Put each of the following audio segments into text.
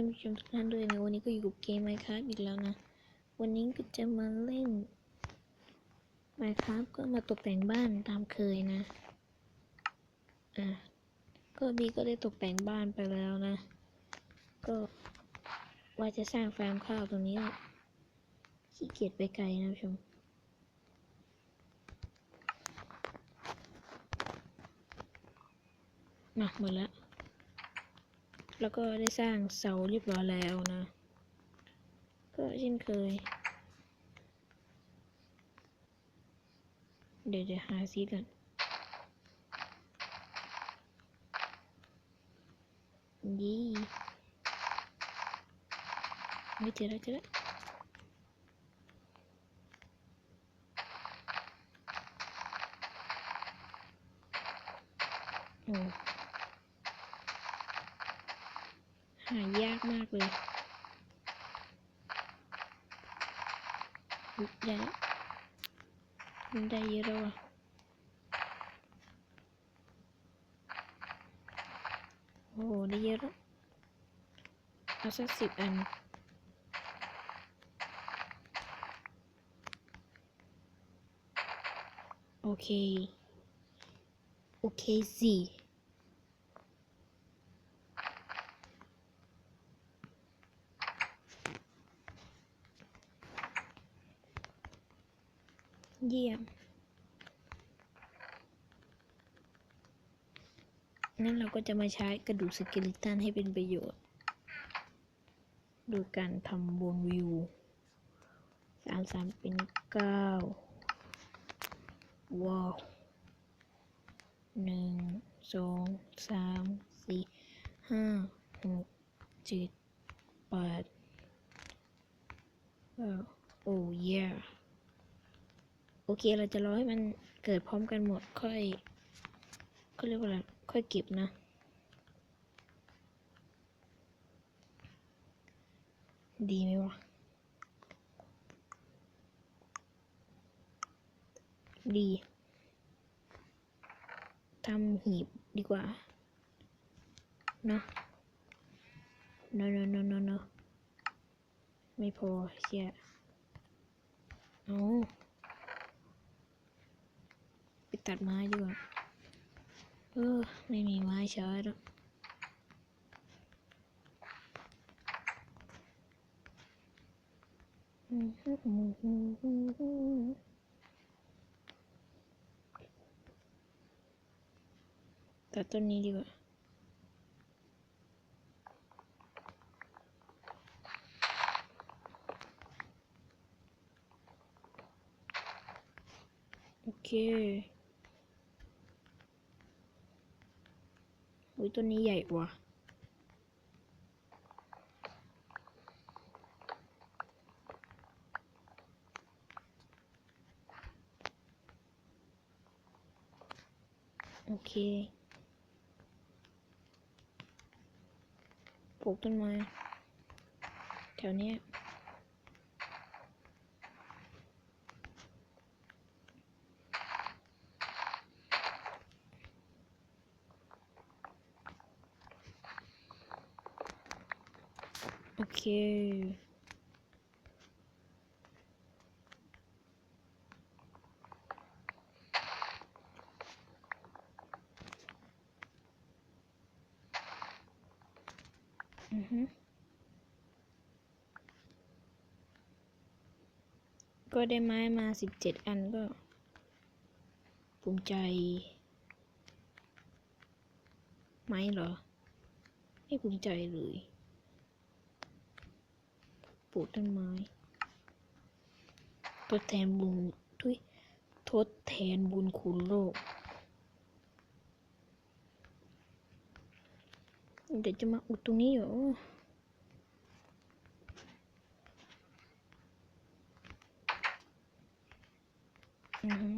ท่านผู้ชมทุกท่านด้วยนะวันนี้ก็อยู่กับเกม Minecraft อีกแล้วนะ วันนี้ก็จะมาเล่น Minecraft ก็มาตกแต่งบ้านตามเคยนะอะก็บีก็ได้ตกแต่งบ้านไปแล้วนะ ก็ว่าจะสร้างฟาร์มข้าวตรงนี้ขี้เกียจไปไกลนะผู้ชมมาหมดแล้ว แล้วก็ได้สร้างเสาเรียบร้อยแล้วนะ ก็เช่นเคย เดี๋ยวจะหาซีกันยี่ไม่เจอแล้วเจอแล้วโอ้ หายากมากเลยยได้แล้วมันได้เยอะแล้วอะโอ้โหได้เยอะแล้วเอาสักสิบอันโอเค โอเคสิ เยี่ยม นั้นเราก็จะมาใช้กระดูกสเกลิตันให้เป็นประโยชน์ โดยการทำวงวิวสามสามเป็นเก้าว้าวหนึ่งสองสามสี่ห้าหกเจ็ดแปดเก้าโอ้เย่โอเคเราจะรอให้มันเกิดพร้อมกันหมดค่อยก็เรียกว่าอะไรค่อยเก็บนะ ดีไหมวะ ดีทำหีบดีกว่าเนอะเนอะเนอเนอเนอะเนไม่พอเชียเอา ตัดไม้ดีกว่าเออไม่มีไม้ใช้แล้วตัดต้นนี้ดีกว่าโอเค อุ้ย ต้นนี้ใหญ่กว่าโอเค ปลูกต้นไม้แถวนี้ เค อือฮึก็ได้ไม้มาสิบเจ็ดอันก็ ภูมิใจไหมเหรอ ไม่ภูมิใจเลย ลูกต้นไม้ ทดแทนบุญทุยทดแทนบุญคุณโลก เดี๋ยวจะมาอุดตรงนี้เหรออือฮึ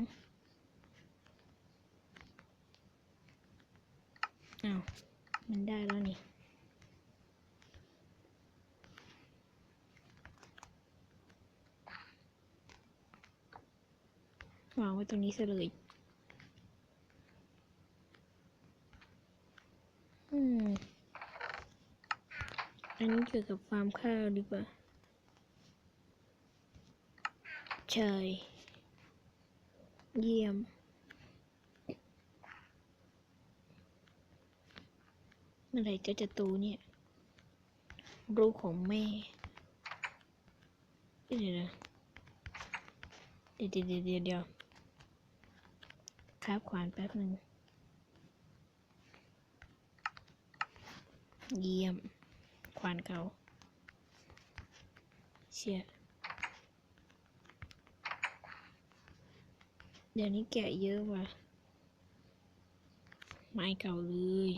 อ้าว มันได้แล้วนี่ วางไว้ตรงนี้ซะเลย อืมออันนี้เกี่ยวกับฟาร์มข้าวดีกว่า ใช่ เยี่ยมเมื่อไหร่เจะจะโตเนี่ยลูกของแม่เดี๋ยวนะเดี๋ยวเดี๋ยวเดี๋ยวเดี๋ยวเดี๋ยว ครับขวานแป๊บหนึ่งเยี่ยมควานเก่า เชี่ยเดี๋ยวนี้แกะเยอะว่ะ ไม้เก่าเลย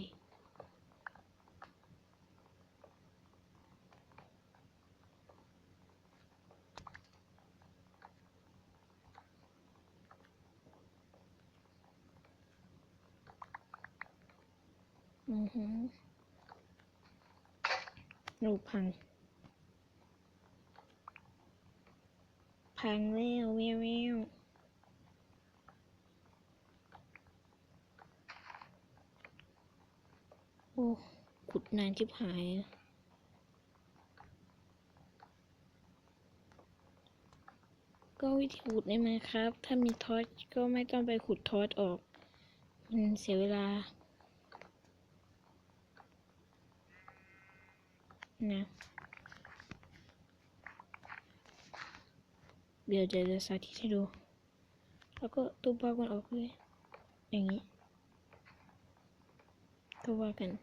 อือหือลูพัง พังแล้วแววแววโอ้ขุดนานชิบหาย ก็วิธีขุดได้ไหมครับ ถ้ามีทอสก็ไม่ต้องไปขุดทอสออก มันเสียเวลา Ne? biar jaga saat itu aku tuh bangun aku ya ini tumpahkan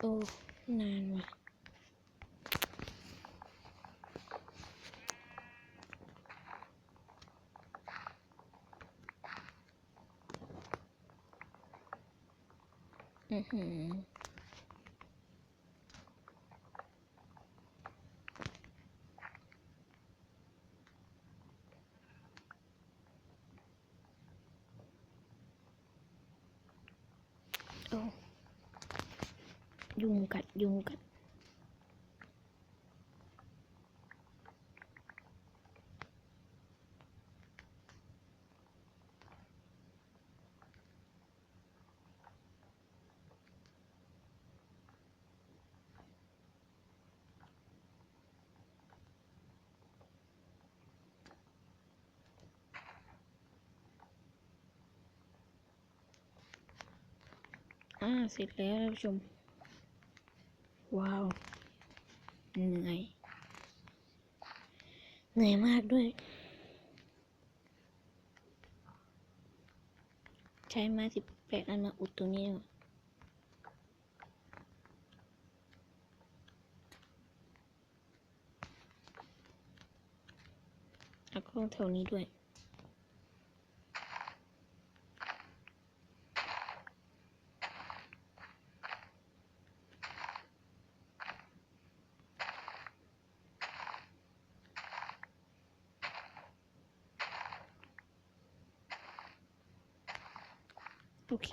oh nah, nah. ยุงกัดยุงกัด อ่าเสร็จแล้วท่านผู้ชม ว้าวเหนื่อยเหนื่อยมากด้วย ใช้ไม้สิบแปดอันมาอุดตรงนี้ดีกว่าแล้วก็แถวนี้ด้วย โอเค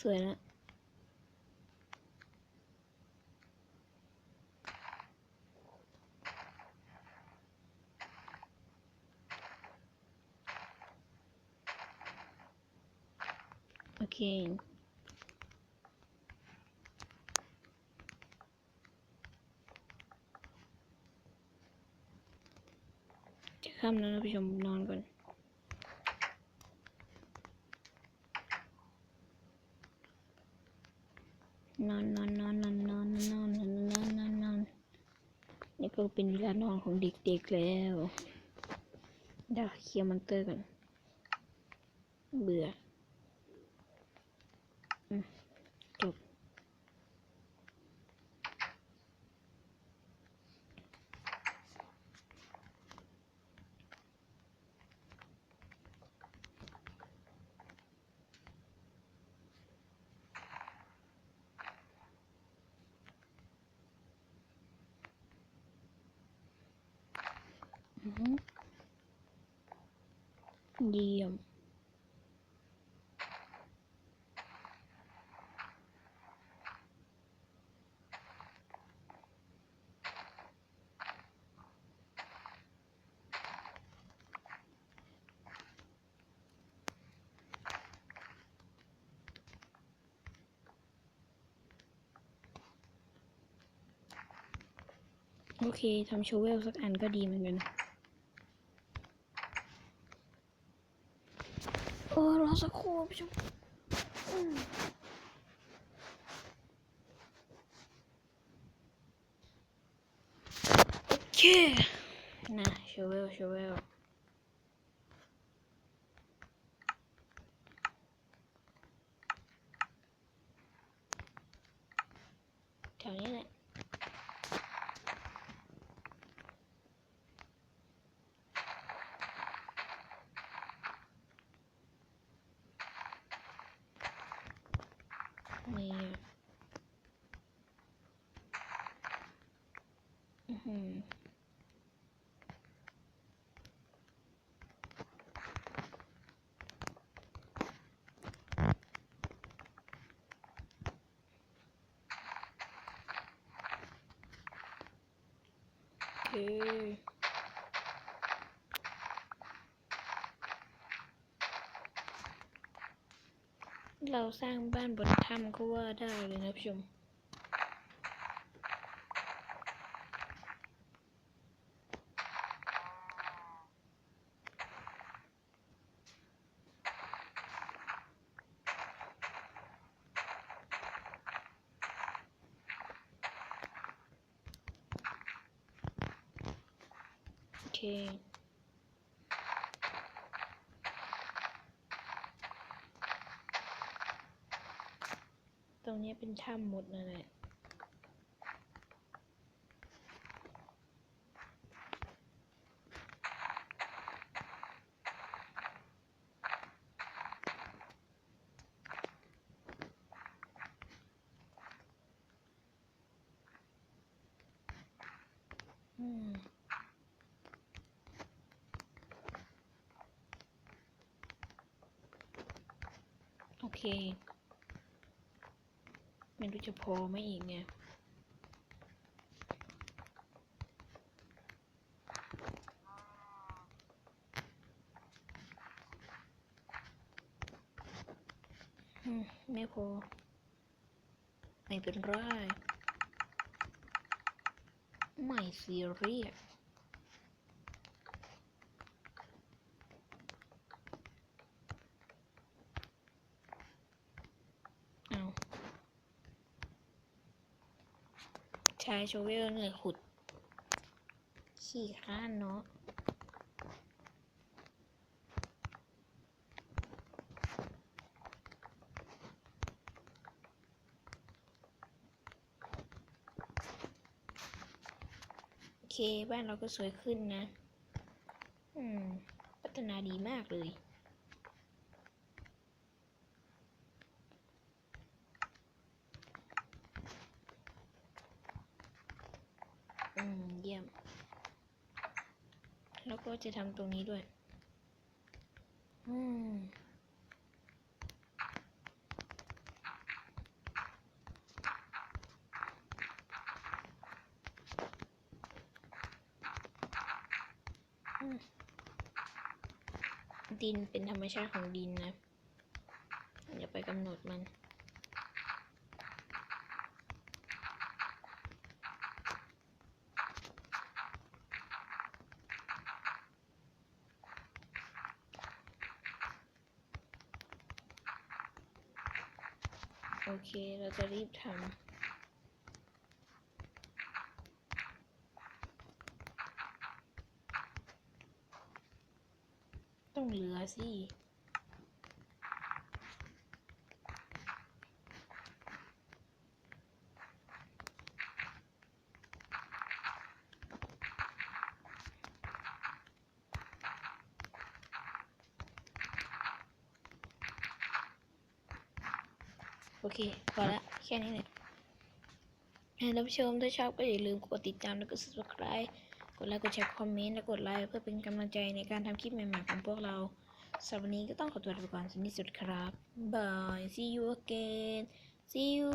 สวยแล้วโอเคจะค่ำแล้วนะผู้ชมนอนก่อน นอนนอนนอนนอนนอนนอนนอนนอนนอนนอนนี่ก็เป็นเวลานอนของเด็กๆแล้วเดี๋ยวเคลียร์มอนเตอร์กันเบื่อ เยี่ยมโอเคทำโชเวลสักอันก็ดีเหมือนกันนะ โอ้รอสักครู่ผู้ชมอืมโอเค นะโชเวลโชเวลแถวนี้แหละ นี่ อือเคเราสร้างบ้านบนถ้ำก็ว่าได้เลยนะผู้ชม เคตรงนี้เป็นถ้ำหมดนั่นแหละ อืม โอ เค ไม่รู้จะพอไหมอีกเนี่ยไม่พอ ไม่เป็นไร ไม่ซีเรียส เอาใช้ โชเวลเหนื่อยขุด ขี้ข้านเนาะโอเคบ้านเราก็สวยขึ้นนะ อืม พัฒนาดีมากเลย อืม เยี่ยม แล้วก็จะทำตรงนี้ด้วยอืมอืมดินเป็นธรรมชาติของดินนะอย่าไปกำหนดมัน โอเค เราจะรีบทำต้องเหลือสิ โอเค พอละแค่นี้แหละท่านผู้ชมถ้าชอบก็อย่าลืมกดติดตามแล้วก็ subscribe กดไลค์กดแชร์คอมเมนต์และกดไลค์เพื่อเป็นกำลังใจในการทำคลิปใหม่ๆของพวกเราสำหรับวันนี้ก็ต้องขอตัวลาไปก่อนสวัสดีสุดครับบาย see you again see you